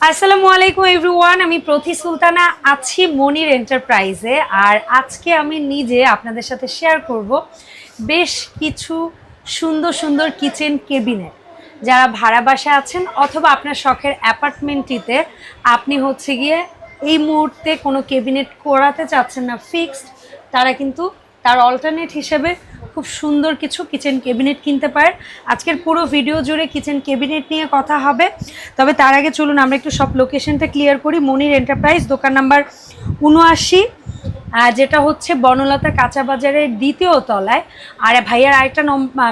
আসসালামু আলাইকুম এভরিওয়ান আমি প্রতি সুলতানা আছি মনির এন্টারপ্রাইজে, আর আজকে আমি নিজে আপনাদের সাথে শেয়ার করব বেশ কিছু সুন্দর সুন্দর কিচেন কেবিনেট যারা ভাড়া বাসা আছেন অথবা আপনার শখের অ্যাপার্টমেন্টটিতে আপনি হচ্ছে গিয়ে এই মুহূর্তে কোনো কেবিনেট করাতে চাচ্ছেন না ফিক্সড তারা কিন্তু তার অল্টারনেট হিসেবে খুব সুন্দর কিছু কিচেন ক্যাবিনেট কিনতে পারেন। আজকের পুরো ভিডিও জুড়ে কিচেন ক্যাবিনেট নিয়ে কথা হবে। তবে তার আগে চলুন, আমরা একটু সব লোকেশনটা ক্লিয়ার করি। মনির এন্টারপ্রাইজ দোকান নাম্বার উনআশি। যেটা হচ্ছে বনলতা কাঁচা বাজারের দ্বিতীয় তলায়। আর ভাইয়ার আরেকটা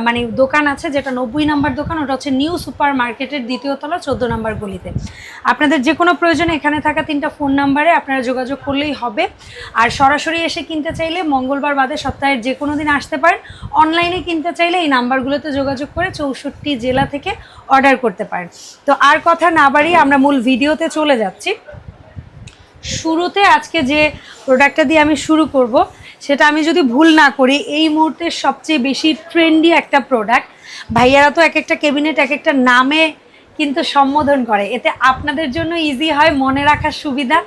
মানে দোকান আছে যেটা নব্বই নাম্বার দোকান, ওটা হচ্ছে নিউ সুপার মার্কেটের দ্বিতীয় তলা, চোদ্দ নাম্বার গলিতে। আপনাদের যে কোনো প্রয়োজনে এখানে থাকা তিনটা ফোন নাম্বারে আপনারা যোগাযোগ করলেই হবে। আর সরাসরি এসে কিনতে চাইলে মঙ্গলবার বাদে সপ্তাহের যে কোনো দিন আসতে পারেন। অনলাইনে কিনতে চাইলে এই নাম্বারগুলোতে যোগাযোগ করে চৌষট্টি জেলা থেকে অর্ডার করতে পারেন। তো আর কথা না বাড়িয়ে আমরা মূল ভিডিওতে চলে যাচ্ছি। শুরুতে আজকে যে প্রোডাক্টটা দিয়ে আমি শুরু করব সেটা আমি যদি ভুল না করি এই মুহূর্তে সবচেয়ে বেশি ট্রেন্ডি একটা প্রোডাক্ট ভাইয়ারা তো এক একটা ক্যাবিনেট এক একটা নামে কিন্তু সম্বোধন করে। এতে আপনাদের জন্য ইজি হয় মনে রাখার সুবিধা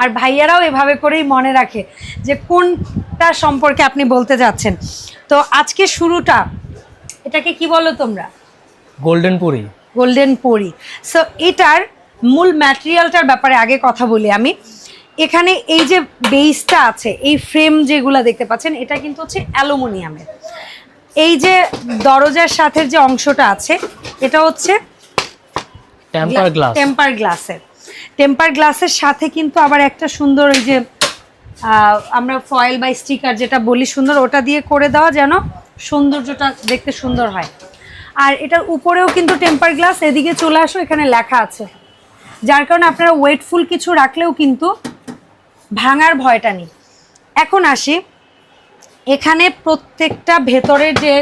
আর ভাইয়ারাও এভাবে করেই মনে রাখে যে কোনটা সম্পর্কে আপনি বলতে যাচ্ছেন। তো আজকে শুরুটা এটাকে কি বলো তোমরা? গোল্ডেন পুরি গোল্ডেন পরি সো এটার মূল ম্যাটেরিয়ালটার ব্যাপারে আগে কথা বলি আমি। এখানে এই যে বেসটা আছে এই ফ্রেম যেগুলো দেখতে পাচ্ছেন এটা কিন্তু হচ্ছে অ্যালুমিনিয়ামের। এই যে দরজার সাথে যে অংশটা আছে এটা হচ্ছে টেম্পার গ্লাস টেম্পার গ্লাসের টেম্পার গ্লাসের সাথে কিন্তু আবার একটা সুন্দর ওই যে আমরা ফয়েল বা স্টিকার যেটা বলি সুন্দর ওটা দিয়ে করে দেওয়া যেন সৌন্দর্যটা দেখতে সুন্দর হয়। আর এটার উপরেও কিন্তু টেম্পার গ্লাস এদিকে চলে আসো এখানে লেখা আছে। যার কারণে আপনারা ওয়েটফুল কিছু রাখলেও কিন্তু ভাঙার ভয়টা নেই। এখন আসি, এখানে প্রত্যেকটা ভেতরের যে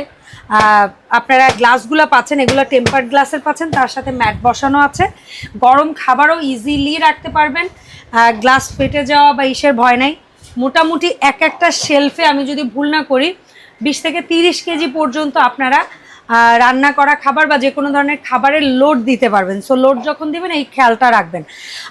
আপনারা গ্লাসগুলো পাচ্ছেন, এগুলো টেম্পার্ড গ্লাসের পাচ্ছেন, তার সাথে ম্যাট বসানো আছে। গরম খাবারও ইজিলি রাখতে পারবেন। গ্লাস ফেটে যাওয়া বা ইসের ভয় নাই। মোটামুটি এক একটা শেলফে আমি যদি ভুল না করি, বিশ থেকে তিরিশ কেজি পর্যন্ত আপনারা রান্না করা খাবার বা যে কোনো ধরনের খাবারের লোড দিতে পারবেন। সো লোড যখন দিবেন, এই খেয়ালটা রাখবেন।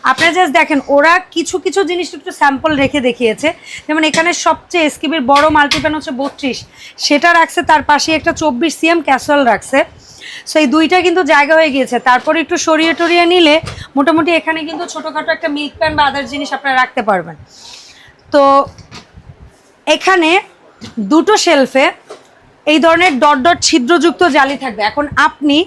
আপনারা জাস্ট দেখেন, ওরা কিছু কিছু জিনিস একটু স্যাম্পল রেখে দেখিয়েছে। যেমন এখানে সবচেয়ে এসকিবির বড় মাল্টিপ্যান হচ্ছে বত্রিশ। সেটা রাখছে, তার পাশে একটা চব্বিশ সিএম ক্যাসেল রাখছে। সো এই দুইটা কিন্তু জায়গা হয়ে গিয়েছে। তারপর একটু সরিয়ে টরিয়ে নিলে, মোটামুটি এখানে কিন্তু ছোটোখাটো একটা মিল্ক প্যান বা আদার জিনিস আপনারা রাখতে পারবেন। তো, এখানে দুটো শেলফে এই ধরনের ডট ডট ছিদ্রযুক্ত জালি থাকবে। এখন আপনি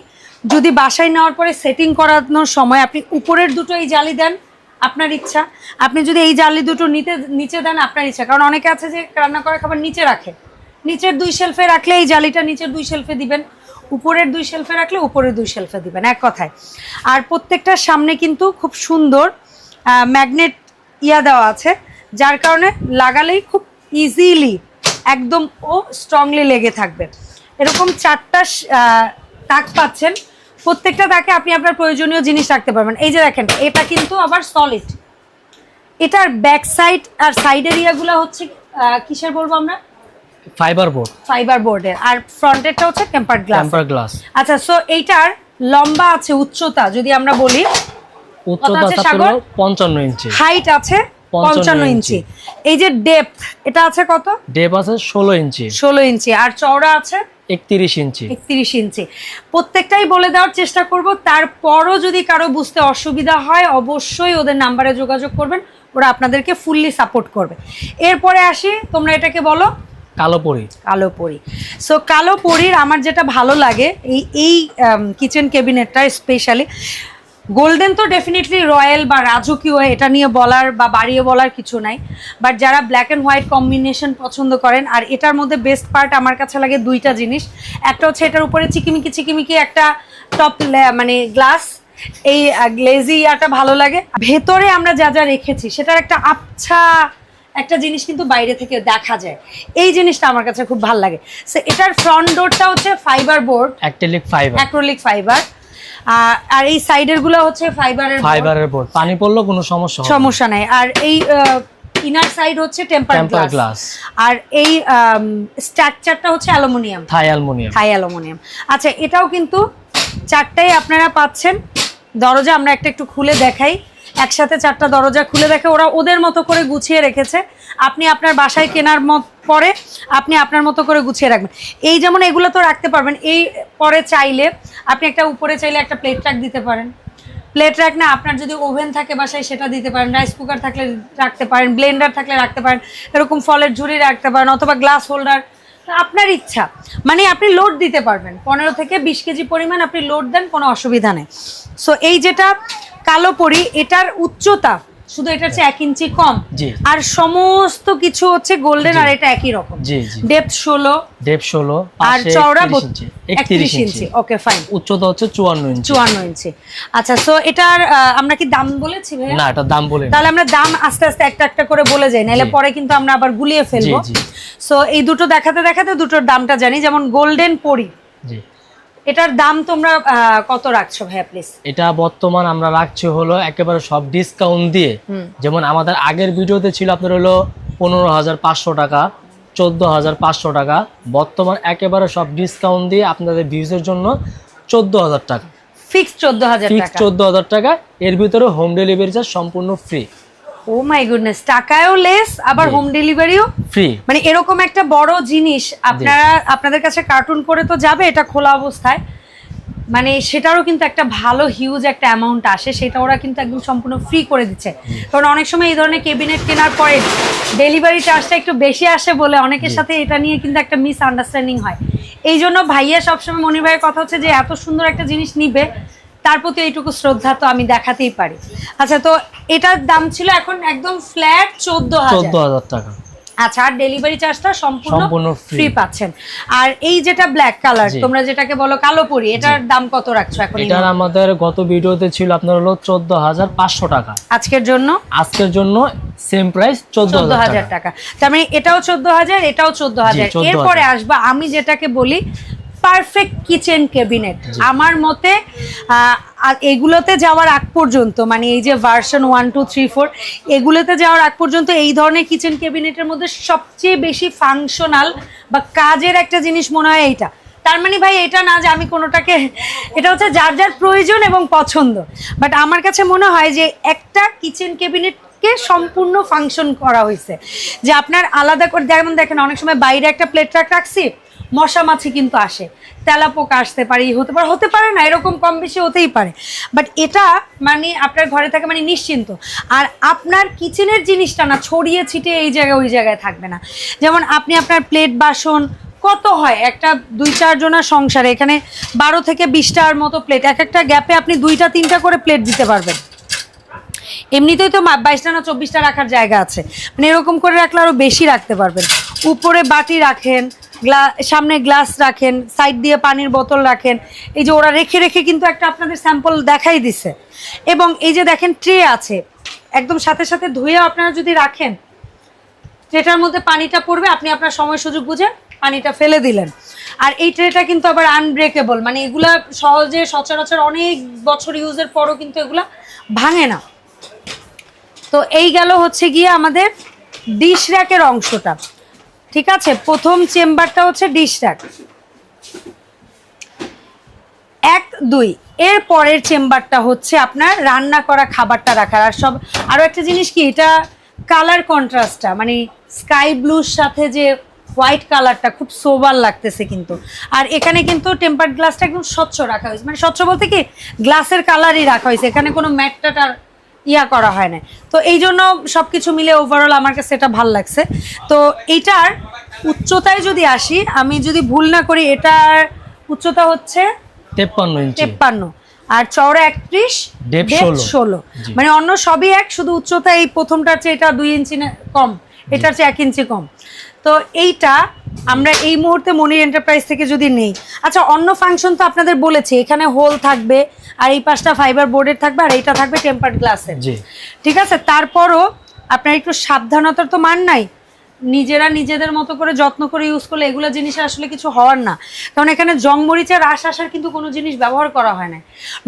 যদি বাসায় নেওয়ার পরে সেটিং করানোর সময় আপনি উপরের দুটো এই জালি দেন, আপনার ইচ্ছা। আপনি যদি এই জালি দুটো নিতে, নিচে দেন, আপনার ইচ্ছা। কারণ অনেকে আছে যে রান্না করা খাবার নিচে রাখে। নিচের দুই শেলফে রাখলে এই জালিটা নিচের দুই শেলফে দিবেন। উপরের দুই শেলফে রাখলে উপরের দুই শেলফে দিবেন, এক কথায়। আর প্রত্যেকটার সামনে কিন্তু খুব সুন্দর ম্যাগনেট ইয়া দেওয়া আছে, যার কারণে লাগালেই খুব ইজিলি একদম ও স্ট্রংলি লেগে থাকবে। এরকম চারটা তাক পাচ্ছেন। প্রত্যেকটা তাকে আপনি আপনার প্রয়োজনীয় জিনিস রাখতে পারবেন। এই যে দেখেন এটা কিন্তু আবার সলিড এটার ব্যাক সাইড আর সাইড এরিয়াগুলো হচ্ছে কিসের বলব আমরা? ফাইবার বোর্ড ফাইবার বোর্ডের আর ফ্রন্টেরটা হচ্ছে টেম্পার্ড গ্লাস টেম্পার গ্লাস আচ্ছা সো এইটার লম্বা আছে উচ্চতা যদি আমরা বলি উচ্চতা আছে, থাকল সাগর? পঞ্চান্ন ইঞ্চি। হাইট আছে 55 পঞ্চান্ন ইঞ্চি। এই যে ডেপথ এটা আছে কত? ডেপ আছে ষোলো ইঞ্চি। ষোলো ইঞ্চি। আর চওড়া আছে? একত্রিশ ইঞ্চি। একত্রিশ ইঞ্চি। প্রত্যেকটাই বলে দেওয়ার চেষ্টা করব। তারপরও যদি কারও বুঝতে অসুবিধা হয় অবশ্যই ওদের নাম্বারে যোগাযোগ করবেন। ওরা আপনাদেরকে ফুললি সাপোর্ট করবে। এরপরে আসি তোমরা এটাকে বলো? কালো পরি কালো পরি সো কালো পরির আমার যেটা ভালো লাগে এই এই কিচেন ক্যাবিনেটটা স্পেশালি গোল্ডেন তো ডেফিনেটলি রয়্যাল বা রাজকীয় এটা নিয়ে বলার বা বাড়িয়ে বলার কিছু নাই। বাট যারা ব্ল্যাক অ্যান্ড হোয়াইট কম্বিনেশন পছন্দ করেন আর এটার মধ্যে বেস্ট পার্ট আমার কাছে লাগে দুইটা জিনিস। একটা হচ্ছে এটার উপরে চিকিমিকি চিকিমিকি একটা টপ মানে গ্লাস এই গ্লেজি ইয়াটা ভালো লাগে। ভেতরে আমরা যা যা রেখেছি সেটার একটা আবছা একটা জিনিস কিন্তু বাইরে থেকে দেখা যায়। এই জিনিসটা আমার কাছে খুব ভালো লাগে। সো এটার ফ্রন্ট ডোরটা হচ্ছে ফাইবার বোর্ড অ্যাক্টেলিক ফাইবার অ্যাক্রোলিক ফাইবার আর এই সাইডেরগুলো হচ্ছে ফাইবারের ফাইবারের বোর্ড পানি পড়লেও কোনো সমস্যা সমস্যা নাই। আর এই ইনার সাইড হচ্ছে টেম্পার গ্লাস আর এই স্ট্রাকচারটা হচ্ছে aluminium. Thai aluminium. Thai aluminium. আচ্ছা এটাও কিন্তু চারটাই আপনারা পাচ্ছেন। দরজা আমরা একটা একটু খুলে দেখাই। একসাথে চারটা দরজা খুলে দেখে, ওরা ওদের মতো করে গুছিয়ে রেখেছে। আপনি আপনার বাসায় কেনার পরে আপনি আপনার মতো করে গুছিয়ে রাখবেন। এই যেমন এগুলো তো রাখতে পারবেন, এই পরে চাইলে আপনি একটা উপরে চাইলে একটা প্লেট রাখ দিতে পারেন। প্লেট রাখ না, আপনার যদি ওভেন থাকে বাসায় সেটা দিতে পারেন রাইস কুকার থাকলে রাখতে পারেন ব্লেন্ডার থাকলে রাখতে পারেন, এরকম ফলের ঝুড়ি রাখতে পারেন অথবা গ্লাস হোল্ডার আপনার ইচ্ছা মানে আপনি লোড দিতে পারবেন। পনেরো থেকে বিশ কেজি পরিমাণ আপনি লোড দেন, কোনো অসুবিধা নেই। সো এই যেটা কালো পরি এটার উচ্চতা শুধু এটা হচ্ছে এক ইঞ্চি কম। আর সমস্ত কিছু হচ্ছে গোল্ডেন আর এটা একই রকম। ডেপথ ষোলো ডেপ ষোলো আর চওড়া 31 ইঞ্চি। একত্রিশ ইঞ্চি। ওকে ফাইন উচ্চতা হচ্ছে চুয়ান্ন ইঞ্চি। চুয়ান্ন ইঞ্চি। আচ্ছা সো এটার আমরা কি দাম বলেছি না এটার দাম বলে তাহলে আমরা দাম আস্তে আস্তে একটা একটা করে বলে যাই নাহলে। পরে কিন্তু আমরা আবার গুলিয়ে ফেলব। সো এই দুটো দেখাতে দেখাতে দুটোর দামটা জানি যেমন গোল্ডেন পরি। জি। এটার দাম তোমরা কত রাখছো ভাইয়া প্লিজ এটা বর্তমান আমরা রাখছি হলো একেবারে সব ডিসকাউন্ট দিয়ে। যেমন আমাদের আগের ভিডিওতে ছিল আপনার হলো পনেরো হাজার পাঁচশো টাকা চোদ্দ হাজার পাঁচশো টাকা। বর্তমান একেবারে সব ডিসকাউন্ট দিয়ে আপনাদের ভিউজের জন্য চোদ্দ হাজার টাকা। ফিক্স চোদ্দ হাজার ফিক্স চোদ্দ হাজার টাকা এর ভিতরে হোম ডেলিভারি চার্জ সম্পূর্ণ ফ্রি ও মাই গুডনেস টাকায়ও লেস আবার হোম ডেলিভারিও ফ্রি মানে এরকম একটা বড় জিনিস আপনারা আপনাদের কাছে কার্টুন করে তো যাবে এটা খোলা অবস্থায়। মানে সেটারও কিন্তু একটা ভালো হিউজ একটা অ্যামাউন্ট আসে সেটা ওরা কিন্তু একদম সম্পূর্ণ ফ্রি করে দিচ্ছে। কারণ অনেক সময় এই ধরনের কেবিনেট কেনার পরে ডেলিভারি চার্জটা একটু বেশি আসে বলে অনেকের সাথে এটা নিয়ে কিন্তু একটা মিস আন্ডারস্ট্যান্ডিং হয়। এই জন্য ভাইয়া সবসময় মনির ভাইয়ের কথা হচ্ছে যে এত সুন্দর একটা জিনিস নিবে তার প্রতি এইটুকু শ্রদ্ধা তো আমি দেখাতেই পারি। আচ্ছা তো এটার দাম ছিল এখন একদম ফ্ল্যাট চোদ্দ চোদ্দ হাজার টাকা। আচ্ছা আর ডেলিভারি চার্জটা সম্পূর্ণ ফ্রি পাচ্ছেন। আর এই যেটা ব্ল্যাক কালার তোমরা যেটাকে বলো কালো পরি এটার দাম কত রাখছো এখন এটার আমাদের গত ভিডিওতে ছিল আপনার হলো চোদ্দ হাজার পাঁচশো টাকা। আজকের জন্য? আজকের জন্য সেম প্রাইস চোদ্দ চোদ্দ হাজার হাজার টাকা। টাকা। তার মানে এটাও চোদ্দ হাজার এটাও চোদ্দ হাজার। 14,000 এরপরে আসবা আমি যেটাকে বলি পারফেক্ট কিচেন ক্যাবিনেট আমার মতে এগুলোতে যাওয়ার আগ পর্যন্ত মানে এই যে version one two three four এগুলোতে যাওয়ার আগ পর্যন্ত এই ধরনের কিচেন ক্যাবিনেটের মধ্যে সবচেয়ে বেশি ফাংশনাল বা কাজের একটা জিনিস মনে হয় এইটা। তার মানে ভাই এটা না যে আমি কোনোটাকে এটা হচ্ছে যার যার প্রয়োজন এবং পছন্দ। বাট আমার কাছে মনে হয় যে একটা কিচেন ক্যাবিনেটকে সম্পূর্ণ ফাংশন করা হয়েছে। যে আপনার আলাদা করে যেমন দেখেন অনেক সময় বাইরে একটা প্লেট রাখ রাখছি মশা মাছি কিন্তু আসে। তেলা পোকা আসতে পারে হতে পারে হতে পারে না, এরকম কম বেশি হতেই পারে। বাট এটা মানে আপনার ঘরে থাকে মানে নিশ্চিন্ত। আর আপনার কিচেনের জিনিসটা না, ছড়িয়ে ছিটিয়ে এই জায়গায়, ওই জায়গায় থাকবে না। যেমন আপনি আপনার প্লেট, বাসন, কত হয়, একটা দুই চারজনের সংসারে, এখানে বারো থেকে বিশটার মতো প্লেট, এক একটা গ্যাপে আপনি দুইটা, তিনটা করে প্লেট দিতে পারবেন। এমনিতেই তো বাইশটা না, চব্বিশটা রাখার জায়গা আছে। মানে এরকম করে রাখলে আরও বেশি রাখতে পারবেন। উপরে বাটি রাখেন সামনে গ্লাস রাখেন, সাইড দিয়ে পানির বোতল রাখেন। এই যে ওরা রেখে রেখে কিন্তু একটা আপনাদের স্যাম্পল দেখাই দিছে। এবং এই যে দেখেন ট্রে আছে, একদম সাথে সাথে ধুয়ে আপনারা যদি রাখেন, ট্রেটার মধ্যে পানিটা পড়বে, আপনি আপনার সময় সুযোগ বুঝে পানিটা ফেলে দিলেন। আর এই ট্রেটা কিন্তু আবার আনব্রেকেবল মানে এগুলা সহজে সচরাচর অনেক বছর ইউজের পরও কিন্তু এগুলা ভাঙে না। তো এই গেল হচ্ছে গিয়ে আমাদের ডিশ র্যাকের অংশটা। ঠিক আছে, প্রথম চেম্বারটা হচ্ছে র্যাক এক, দুই, এর পরের চেম্বারটা হচ্ছে আপনার রান্না করা খাবারটা রাখার। আর সব আরও একটা জিনিস কি, এটা কালার কন্ট্রাস্টটা মানে স্কাই ব্লুর সাথে যে হোয়াইট কালারটা খুব সোবার লাগতেছে কিন্তু। আর এখানে কিন্তু টেম্পার্ড গ্লাসটা একদম স্বচ্ছ রাখা হয়েছে। মানে স্বচ্ছ বলতে কি গ্লাসের কালারই রাখা হয়েছে। এখানে কোনো ম্যাটটাটার ইয়া করা হয় না তো এই জন্য সব কিছু মিলে ওভারঅল আমার কাছে এটা ভালো লাগছে। তো এটার উচ্চতায় যদি আসি আমি যদি ভুল না করি এটার উচ্চতা হচ্ছে তেপ্পান্ন তেপ্পান্ন। আর চওড়া একত্রিশ Depth depth 16 ষোলো। মানে অন্য সবই এক শুধু উচ্চতা এই প্রথমটার চেয়ে এটা দুই ইঞ্চি না- কম এটার চেয়ে এক ইঞ্চি কম। তো এইটা আমরা এই মুহূর্তে মনির এন্টারপ্রাইজ থেকে যদি নেই। আচ্ছা অন্য ফাংশন তো আপনাদের বলেছি এখানে হোল থাকবে আর এই পাশটা ফাইবার বোর্ডের থাকবে আর এইটা থাকবে টেম্পার্ড গ্লাসের ঠিক আছে? তারপরও আপনার একটু সাবধানতার তো মান নাই। নিজেরা নিজেদের মতো করে যত্ন করে ইউজ করলে এগুলো জিনিসের আসলে কিছু হওয়ার না। কারণ এখানে জং মরিচের রাস আসার কিন্তু কোনো জিনিস ব্যবহার করা হয় না।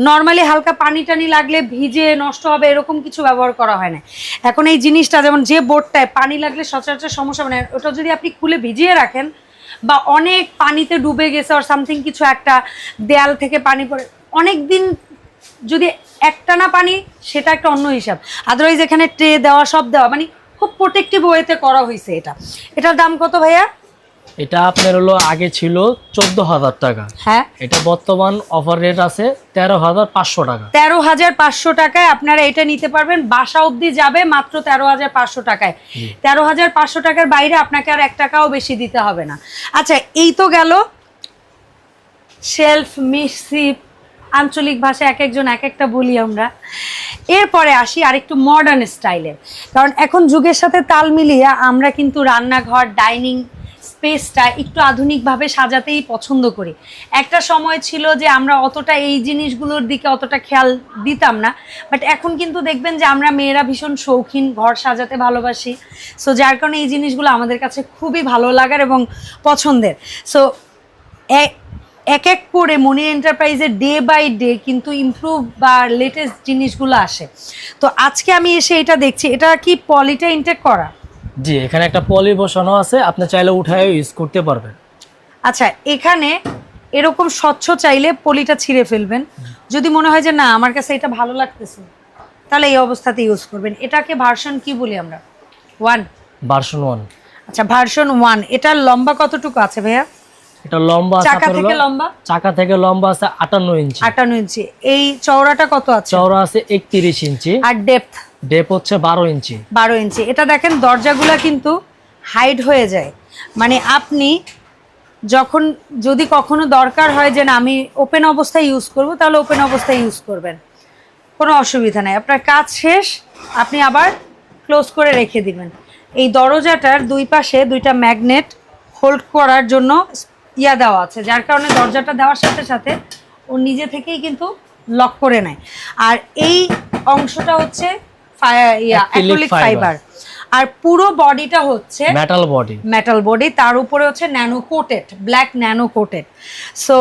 নর্মালি হালকা পানি টানি লাগলে ভিজে নষ্ট হবে এরকম কিছু ব্যবহার করা হয় না। এখন এই জিনিসটা যেমন যে বোর্ডটায় পানি লাগলে সচরাচর সমস্যা মানে ওটা যদি আপনি খুলে ভিজিয়ে রাখেন বা অনেক পানিতে ডুবে গেছে আর সামথিং কিছু একটা দেয়াল থেকে পানি পড়ে অনেক দিন যদি একটানা পানি সেটা একটা অন্য হিসাব। আদারওয়াইজ এখানে ট্রে দেওয়া, সব দেওয়া মানে খুব প্রোটেক্টিভ ওয়েতে করা হয়েছে এটা। এটার দাম কত ভাইয়া? এটা আপনার হলো আগে ছিল চোদ্দ হাজার টাকা। হ্যাঁ। এটা বর্তমান অফার রেট আছে তেরো হাজার পাঁচশো টাকা। তেরো হাজার পাঁচশো টাকায় আপনারা এটা নিতে পারবেন। বাসা অবধি যাবে মাত্র তেরো হাজার পাঁচশো টাকায়। তেরো হাজার পাঁচশো টাকার বাইরে আপনাকে আর এক টাকাও বেশি দিতে হবে না। আচ্ছা এই তো গেল। শেলফ মিসিপ আঞ্চলিক ভাষায় এক একজন এক একটা বলি আমরা। এরপরে আসি আর একটু মডার্ন স্টাইলের কারণ এখন যুগের সাথে তাল মিলিয়ে আমরা কিন্তু রান্নাঘর ডাইনিং স্পেসটা একটু আধুনিকভাবে সাজাতেই পছন্দ করি। একটা সময় ছিল যে আমরা অতটা এই জিনিসগুলোর দিকে অতটা খেয়াল দিতাম না। বাট এখন কিন্তু দেখবেন যে আমরা মেয়েরা ভীষণ শৌখিন, ঘর সাজাতে ভালোবাসি। সো যার কারণে এই জিনিসগুলো আমাদের কাছে খুবই ভালো লাগার এবং পছন্দের। সো এক এক করে মনি এন্টারপ্রাইজের ডে বাই ডে কিন্তু ইমপ্রুভ বা লেটেস্ট জিনিসগুলো আসে। তো আজকে আমি এসে এটা দেখছি এটা কি পলিটা ইনটেক করা? জি এখানে একটা পলি বসানো আছে আপনি চাইলে উঠায় ইউজ করতে পারবেন। আচ্ছা এখানে এরকম স্বচ্ছ চাইলে পলিটা ছিঁড়ে ফেলবেন। যদি মনে হয় যে না আমার কাছে এটা ভালো লাগতেছে তাহলে এই অবস্থাতে ইউজ করবেন। এটাকে ভার্সন কি বলি আমরা? ওয়ান ভার্সন ওয়ান আচ্ছা ভার্সন ওয়ান এটার লম্বা কতটুকু আছে ভাইয়া? এটা লম্বা চাকা থেকে লম্বা? চাকা থেকে লম্বা আছে আটান্ন ইঞ্চি। আটান্ন ইঞ্চি। এই চওড়াটা কত আছে? চওড়া আছে একত্রিশ ইঞ্চি। আর ডেপথ ডেপ হচ্ছে বারো ইঞ্চি। বারো ইঞ্চি। এটা দেখেন দরজাগুলো কিন্তু হাইড হয়ে যায়। মানে আপনি যখন যদি কখনো দরকার হয় যে না আমি ওপেন অবস্থায় ইউজ করব তাহলে ওপেন অবস্থায় ইউজ করবেন। কোনো অসুবিধা নাই। আপনার কাজ শেষ আপনি আবার ক্লোজ করে রেখে দিবেন। এই দরজাটার দুই পাশে দুইটা ম্যাগনেট হোল্ড করার জন্য ইয়া দেওয়া আছে যার কারণে দরজাটা দেওয়ার সাথে সাথে ও নিজে থেকেই কিন্তু লক করে নেয়। আর এই অংশটা হচ্ছে। ফাইবার আর পুরো বডিটা হচ্ছে মেটাল বডি মেটাল বডি তার উপরে হচ্ছে nano coated black nano coated so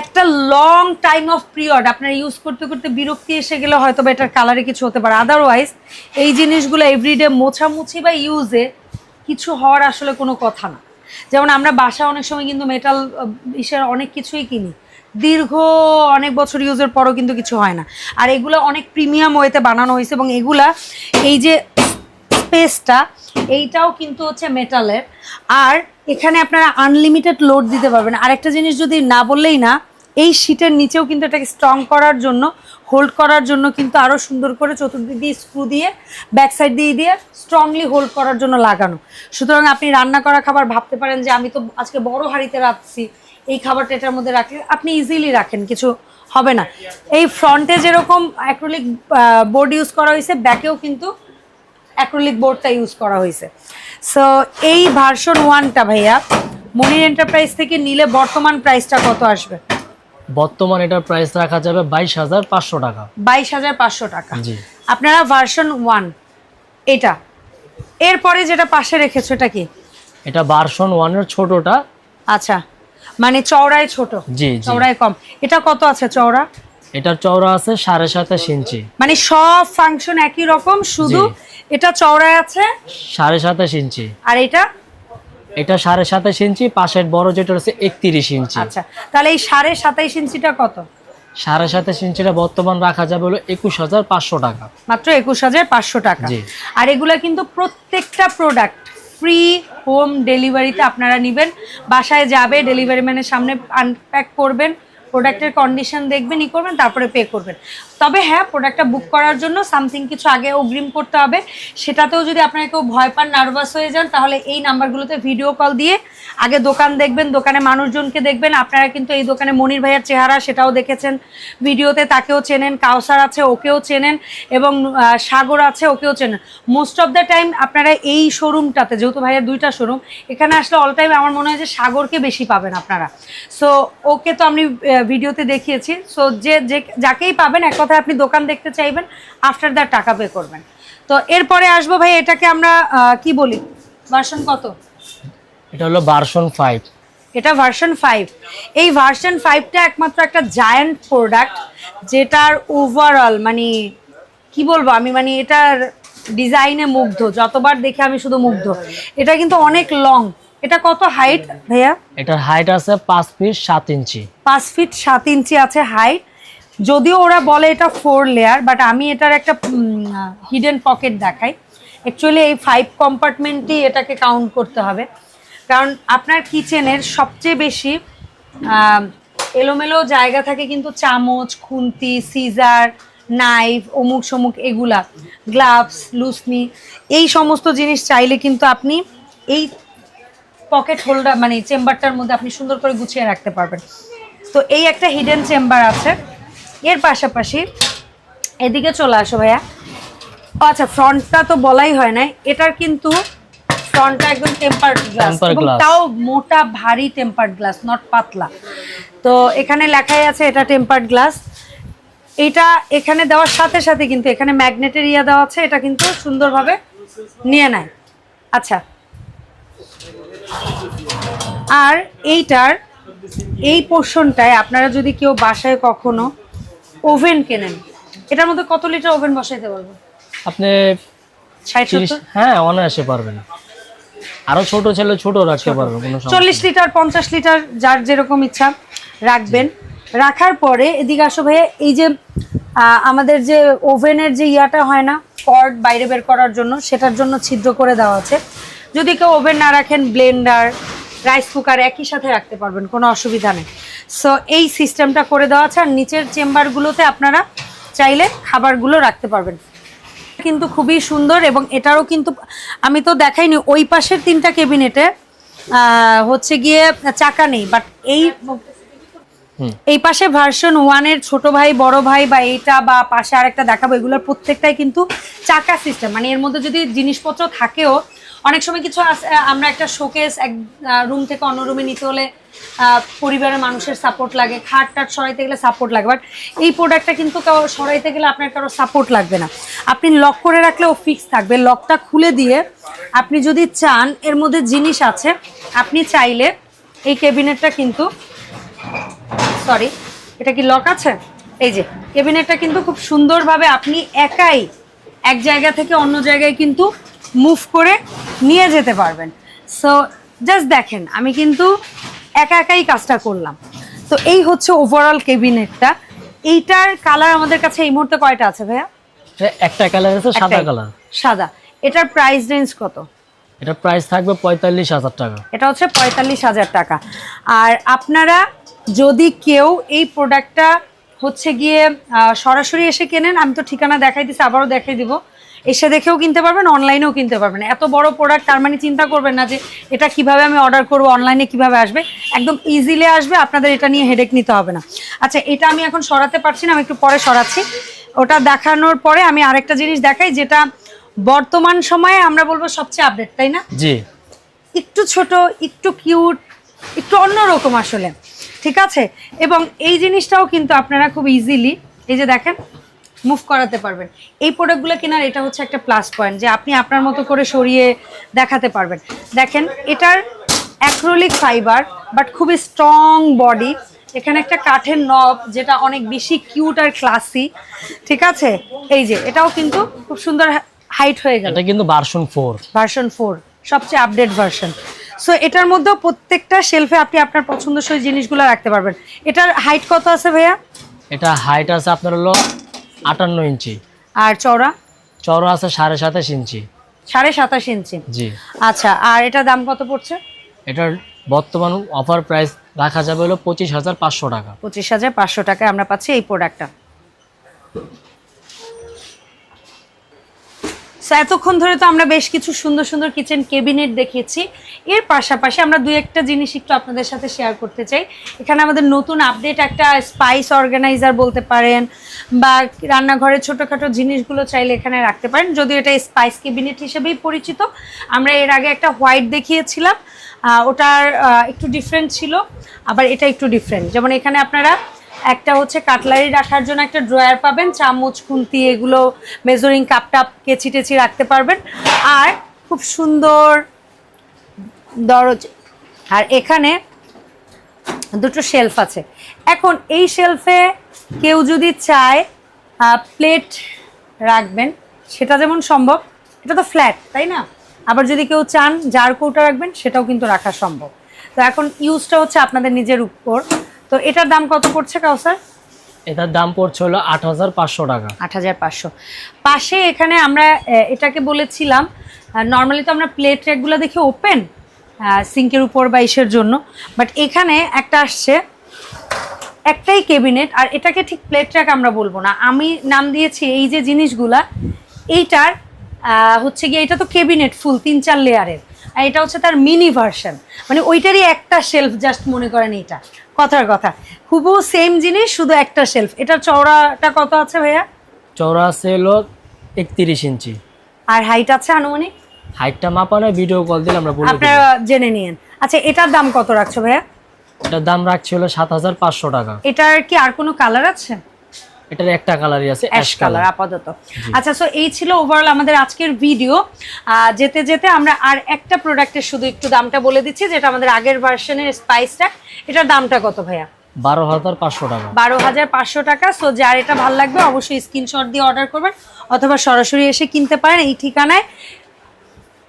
একটা লং টাইম অফ পিরিয়ড আপনার ইউজ করতে করতে বিরক্তি এসে গেলে হয়তো বা এটার কালারে কিছু হতে পারে। আদারওয়াইজ এই জিনিসগুলো এভরিডে মোছামুছি বা ইউজে কিছু হওয়ার আসলে কোনো কথা না। যেমন আমরা বাসা অনেক সময় কিন্তু মেটাল ইসের অনেক কিছুই কিনি। দীর্ঘ অনেক বছর ইউজের পরও কিন্তু কিছু হয় না। আর এগুলো অনেক প্রিমিয়াম ওয়েতে বানানো হয়েছে এবং এগুলা, এই যে স্পেসটা এইটাও কিন্তু হচ্ছে মেটালের আর এখানে আপনারা আনলিমিটেড লোড দিতে পারবেন। আর একটা জিনিস যদি না বললেই না এই শীটের নিচেও কিন্তু এটাকে স্ট্রং করার জন্য হোল্ড করার জন্য কিন্তু আরও সুন্দর করে চতুর্দিক দিয়ে স্ক্রু দিয়ে ব্যাক সাইড দিয়ে দিয়ে স্ট্রংলি হোল্ড করার জন্য লাগানো। সুতরাং আপনি রান্না করা খাবার ভাবতে পারেন যে আমি তো আজকে বড় হাঁড়িতে রাখছি এই খাবারটা এটার মধ্যে রাখলে আপনি ইজিলি রাখেন, কিছু হবে না। এই ফ্রন্টে যেরকম অ্যাক্রোলিক বোর্ড ইউজ করা হয়েছে ব্যাকেও কিন্তু অ্যাক্রোলিক বোর্ডটা ইউজ করা হয়েছে। সো এই ভার্সন ওয়ানটা ভাইয়া, মনির এন্টারপ্রাইজ থেকে নিলে বর্তমান প্রাইসটা কত আসবে? বর্তমান এটার প্রাইস রাখা যাবে বাইশ হাজার পাঁচশো টাকা। বাইশ হাজার পাঁচশো টাকা। জি। আপনারা ভার্সন ওয়ান এটা। এরপরে যেটা পাশে রেখেছো এটা কি? এটা ভার্সন ওয়ানের ছোটটা। আচ্ছা। মানে চওড়ায় ছোট। জি চওড়ায় কম। এটা কত আছে চওড়া? এটার চওড়া আছে সাড়ে সাতাশ ইঞ্চি। মানে সব ফাংশন একই রকম শুধু এটা চওড়ায় আছে? সাড়ে সাতাশ ইঞ্চি। আর এটা? এটা সাড়ে সাতাশ ইঞ্চি পাশের বড় যেটা হচ্ছে একত্রিশ ইঞ্চি। আচ্ছা তাহলে এই সাড়ে সাতাইশ ইঞ্চিটা কত? সাড়ে সাতাশ ইঞ্চিটা বর্তমান রাখা যাবে হলো একুশ হাজার পাঁচশো টাকা। মাত্র একুশ হাজার পাঁচশো টাকা। আর এগুলা কিন্তু প্রত্যেকটা প্রোডাক্ট ফ্রি হোম ডেলিভারিতে আপনারা নেবেন। বাসায় যাবে ডেলিভারি ম্যানের সামনে আনপ্যাক করবেন। প্রোডাক্টের কন্ডিশন দেখবেন, ই করবেন, তারপরে পে করবেন। তবে হ্যাঁ প্রোডাক্টটা বুক করার জন্য সামথিং কিছু আগে অগ্রিম করতে হবে। সেটাতেও যদি আপনারা কেউ ভয় পান নার্ভাস হয়ে যান, তাহলে এই নাম্বারগুলোতে ভিডিও কল দিয়ে আগে দোকান দেখবেন, দোকানে মানুষজনকে দেখবেন। আপনারা কিন্তু এই দোকানে মনির ভাইয়ের চেহারা সেটাও দেখেছেন। ভিডিওতে তাকেও চেনেন, কাউসার আছে, ওকেও চেনেন এবং সাগর আছে, ওকেও চেনেন। মোস্ট অফ দ্য টাইম আপনারা এই শোরুমটাতে যেহেতু ভাইয়ের দুইটা শোরুম এখানে আসলে অল টাইম আমার মনে হয় যে সাগরকে বেশি পাবেন আপনারা। সো ওকে তো আমি ভিডিওতে দেখিয়েছি। সো যে যে- যাকেই পাবেন এক কথায় আপনি দোকান দেখতে চাইবেন আফটার দ্যাট টাকা পে করবেন। তো এরপরে আসব ভাই এটাকে আমরা কি বলি? ভার্সন কত? এটা হলো ভার্সন ফাইভ এটা ভার্সন ফাইভ এই ভার্সন ফাইভটা একমাত্র একটা জায়ান্ট প্রোডাক্ট যেটার ওভারঅল মানে কি বলব আমি মানে এটার ডিজাইনে মুগ্ধ। যতবার দেখে আমি শুধু মুগ্ধ। এটা কিন্তু অনেক লং এটা কত হাইট ভাইয়া? এটার হাইট আছে পাঁচ ফিট সাত ইঞ্চি। পাঁচ ফিট সাত ইঞ্চি আছে হাইট যদিও ওরা বলে এটা ফোর লেয়ার বাট আমি এটার একটা হিডেন পকেট দেখাই। অ্যাকচুয়ালি এই ফাইভ কম্পার্টমেন্টই এটাকে কাউন্ট করতে হবে। কারণ আপনার কিচেনের সবচেয়ে বেশি এলোমেলো জায়গা থাকে কিন্তু চামচ খুন্তি সিজার নাইফ অমুক সমুক এগুলা গ্লাভস লুসনি এই সমস্ত জিনিস চাইলে কিন্তু আপনি এই পকেট হোল্ডার মানে চেম্বারটার মধ্যে আপনি সুন্দর করে গুছিয়ে রাখতে পারবেন। তো এই একটা হিডেন চেম্বার আছে। এর পাশাপাশি এদিকে চলে আসো ভাইয়া। আচ্ছা ফ্রন্টটা তো বলাই হয় না এটার কিন্তু ফ্রন্টটা একদম টেম্পার্ড গ্লাস এবং তাও মোটা ভারী টেম্পার্ড গ্লাস নট পাতলা। তো এখানে লেখাই আছে এটা টেম্পার্ড গ্লাস এটা এখানে দেওয়ার সাথে সাথে কিন্তু এখানে ম্যাগনেটের ইয়া দেওয়া আছে। এটা কিন্তু সুন্দরভাবে নিয়ে নেয়। আচ্ছা আর এইটার এই পোর্শনটায় আপনারা যদি কেউ বাসায় কখনো ওভেন কেনেন এটার মধ্যে কত লিটার ওভেন বসাইতে পারব? আপনি হ্যাঁ অনায়াসে পারবেন। আরও ছোট ছেলে ছোট রাখতে পারবে কোনো চল্লিশ লিটার পঞ্চাশ লিটার যার যেরকম ইচ্ছা রাখবেন। রাখার পরে এদিকে আসো ভাইয়া এই যে আহ, আমাদের যে ওভেনের যে ইয়াটা হয় না কর্ড বাইরে বের করার জন্য সেটার জন্য ছিদ্র করে দেওয়া আছে। যদি কেউ ওভেন না রাখেন ব্লেন্ডার রাইস কুকার একই সাথে রাখতে পারবেন কোনো অসুবিধা নেই। সো এই সিস্টেমটা করে দেওয়া আছে আর নিচের চেম্বারগুলোতে আপনারা চাইলে খাবারগুলো রাখতে পারবেন। কিন্তু খুবই সুন্দর এবং এটারও কিন্তু আমি তো দেখাইনি ওই পাশের তিনটা কেবিনেটে হচ্ছে গিয়ে চাকা নেই বাট এই এই পাশে ভার্সন ওয়ানের ছোট ভাই বড় ভাই বা এইটা বা পাশে আরেকটা দেখাবো এগুলোর প্রত্যেকটাই কিন্তু চাকা সিস্টেম মানে এর মধ্যে যদি জিনিসপত্র থাকেও অনেক সময় কিছু আমরা একটা শোকেস এক রুম থেকে অন্য রুমে নিতে হলে পরিবারের মানুষের সাপোর্ট লাগে। খাট টাট সরাইতে গেলে সাপোর্ট লাগে। বাট এই প্রোডাক্টটা কিন্তু সরাইতে গেলে আপনার কারও সাপোর্ট লাগবে না। আপনি লক করে রাখলে ও ফিক্স থাকবে লকটা খুলে দিয়ে আপনি যদি চান, এর মধ্যে জিনিস আছে, আপনি চাইলে এই ক্যাবিনেটটা কিন্তু সরি এটা কি লক আছে? এই যে ক্যাবিনেটটা কিন্তু খুব সুন্দরভাবে আপনি একাই এক জায়গা থেকে অন্য জায়গায় কিন্তু মুভ করে নিয়ে যেতে পারবেন। সো জাস্ট দেখেন আমি কিন্তু একা একাই কাজটা করলাম। তো এই হচ্ছে ওভারঅল কেবিনেটটা এইটার কালার আমাদের কাছে এই মুহূর্তে কয়টা আছে ভাইয়া? একটা কালার আছে সাদা কালার সাদা। এটার প্রাইস রেঞ্জ কত? এটা প্রাইস থাকবে পঁয়তাল্লিশ হাজার টাকা। এটা হচ্ছে পঁয়তাল্লিশ হাজার টাকা। আর আপনারা যদি কেউ এই প্রোডাক্টটা হচ্ছে গিয়ে সরাসরি এসে কেনেন আমি তো ঠিকানা দেখাই দিচ্ছি আবারও দেখাই দিব। এসে দেখেও কিনতে পারবেন অনলাইনেও কিনতে পারবেন। এত বড় প্রোডাক্ট তার মানে চিন্তা করবেন না যে এটা কীভাবে আমি অর্ডার করব অনলাইনে কীভাবে আসবে। একদম ইজিলি আসবে আপনাদের এটা নিয়ে হেডেক নিতে হবে না। আচ্ছা এটা আমি এখন সরাতে পারছি না আমি একটু পরে সরাচ্ছি। ওটা দেখানোর পরে আমি আরেকটা জিনিস দেখাই যেটা বর্তমান সময়ে আমরা বলব সবচেয়ে আপডেট তাই না? জি। একটু ছোট একটু কিউট একটু অন্যরকম আসলে। ঠিক আছে? এবং এই জিনিসটাও কিন্তু আপনারা খুব ইজিলি এই যে দেখেন মুভ করাতে পারবেন। এই প্রোডাক্টগুলো কেনার এটা হচ্ছে একটা প্লাস পয়েন্ট যে আপনি আপনার মতো করে সরিয়ে দেখাতে পারবেন। দেখেন এটার অ্যাক্রোলিক ফাইবার বাট খুবই স্ট্রং বডি এখানে একটা কাঠের নব যেটা অনেক বেশি কিউট আর ক্লাসি ঠিক আছে? এই যে এটাও কিন্তু খুব সুন্দর হাইট হয়ে গেল। এটা কিন্তু ভার্সন ফোর ভার্সন ফোর সবচেয়ে আপডেট ভার্সন সো এটার মধ্যেও প্রত্যেকটা শেলফে আপনি আপনার পছন্দসই জিনিসগুলো রাখতে পারবেন। এটার হাইট কত আছে ভাইয়া? এটা হাইট আছে আপনার হলো আটান্ন ইঞ্চি। আর চওড়া? চওড়া আছে সাড়ে সাতাশ ইঞ্চি। সাড়ে সাতাশ ইঞ্চি। জি। আচ্ছা আর এটা দাম কত পড়ছে? এটার বর্তমান অফার প্রাইস রাখা যাবে হলো পঁচিশ হাজার পাঁচশো টাকা। পঁচিশ হাজার পাঁচশো টাকায় আমরা পাচ্ছি এই প্রোডাক্টটা। সো এতক্ষণ ধরে তো আমরা বেশ কিছু সুন্দর সুন্দর কিচেন কেবিনেট দেখিয়েছি। এর পাশাপাশি আমরা দুই একটা জিনিস একটু আপনাদের সাথে শেয়ার করতে চাই। এখানে আমাদের নতুন আপডেট একটা স্পাইস অর্গানাইজার বলতে পারেন বা রান্নাঘরের ছোটোখাটো জিনিসগুলো চাইলে এখানে রাখতে পারেন। যদিও এটা স্পাইস কেবিনেট হিসেবেই পরিচিত। আমরা এর আগে একটা হোয়াইট দেখিয়েছিলাম। ওটার একটু ডিফারেন্ট ছিল, আবার এটা একটু ডিফারেন্ট যেমন এখানে আপনারা একটা হচ্ছে কাটলারি রাখার জন্য একটা ড্রয়ার পাবেন, চামচ, খুন্তি, এগুলো মেজারিং কাপ টাপ কেচি টেচি রাখতে পারবেন। আর খুব সুন্দর দরজ, আর এখানে দুটো শেলফ আছে। এখন এই শেলফে কেউ যদি চায় প্লেট রাখবেন, সেটা যেমন সম্ভব, এটা তো ফ্ল্যাট তাই না? আবার যদি কেউ চান জার কৌটা রাখবেন, সেটাও কিন্তু রাখা সম্ভব। তো এখন ইউজটা হচ্ছে আপনাদের নিজের উপর। তো এটার দাম কত পড়ছে কাউসার? এটার দাম পড়ছে হলো আট হাজার পাঁচশো টাকা। আট হাজার পাঁচশো। পাশে এখানে আমরা এটাকে বলেছিলাম নর্মালি তো আমরা প্লেট র্যাকগুলো দেখি ওপেন সিঙ্কের উপর বা ইসের জন্য বাট এখানে একটা আসছে একটাই কেবিনেট আর এটাকে ঠিক প্লেট র্যাক আমরা বলব না। আমি নাম দিয়েছি এই যে জিনিসগুলা এইটার হচ্ছে গিয়ে এটা তো কেবিনেট ফুল তিন চার লেয়ারের আর এটা হচ্ছে তার মিনি ভার্সন মানে ওইটারই একটা শেলফ জাস্ট মনে করেন এটা। কথার কথা। হুবহু সেম জিনিস শুধু একটা শেলফ এটার চওড়াটা কত আছে ভাইয়া? চওড়া আছে হলো একত্রিশ ইঞ্চি। আর হাইট আছে আনুমানিক? হাইটটা মাপানো ভিডিও কল দিলে আমরা বলে আপনারা জেনে নিয়েন। আচ্ছা এটার দাম কত রাখছো ভাইয়া? এটার দাম রাখছি হলো সাত হাজার পাঁচশো টাকা। এটার কি আর কোনো কালার আছে? এটার একটা কালারই আছে অ্যাশ কালার আপাতত। আচ্ছা সো এই ছিল ওভারঅল আমাদের আজকের ভিডিও যেতে যেতে আমরা আর একটা প্রোডাক্টের শুধু একটু দামটা বলে দিচ্ছি যেটা আমাদের আগের ভার্সনের স্পাইসটা এটার দামটা কত ভাইয়া? বারো হাজার পাঁচশো টাকা। বারো হাজার পাঁচশো টাকা। সো যার এটা ভালো লাগবে অবশ্যই স্ক্রিনশট দিয়ে অর্ডার করবেন অথবা সরাসরি এসে কিনতে পারেন এই ঠিকানায়।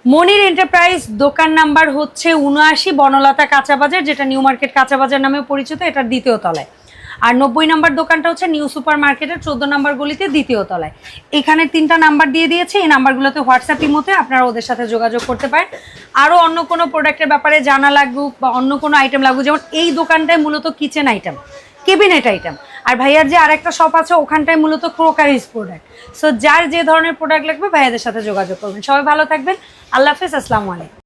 মনির এন্টারপ্রাইজ দোকান নাম্বার হচ্ছে উনআশি বনলতা কাঁচা বাজার যেটা নিউ মার্কেট কাঁচা বাজার নামে পরিচিত এটার দ্বিতীয় তলায়। আর নব্বই নাম্বার দোকানটা হচ্ছে নিউ সুপার মার্কেটের চোদ্দ নাম্বার গলিতে দ্বিতীয় তলায়। এখানে তিনটা নাম্বার দিয়ে দিয়েছে, এই নাম্বারগুলোতে হোয়াটসঅ্যাপ ইমোতে আপনারা ওদের সাথে যোগাযোগ করতে পারেন। আরও অন্য কোনো প্রোডাক্টের ব্যাপারে জানা লাগুক বা অন্য কোনো আইটেম লাগুক, যেমন এই দোকানটায় মূলত কিচেন আইটেম কেবিনেট আইটেম আর ভাইয়ার যে আরেকটা শপ আছে, ওখানটায় মূলত ক্রোকারিজ প্রোডাক্ট সো যার যে ধরনের প্রোডাক্ট লাগবে, ভাইয়াদের সাথে যোগাযোগ করবেন। সবাই ভালো থাকবেন। আল্লাহ হাফিজ, আসসালামু আলাইকুম।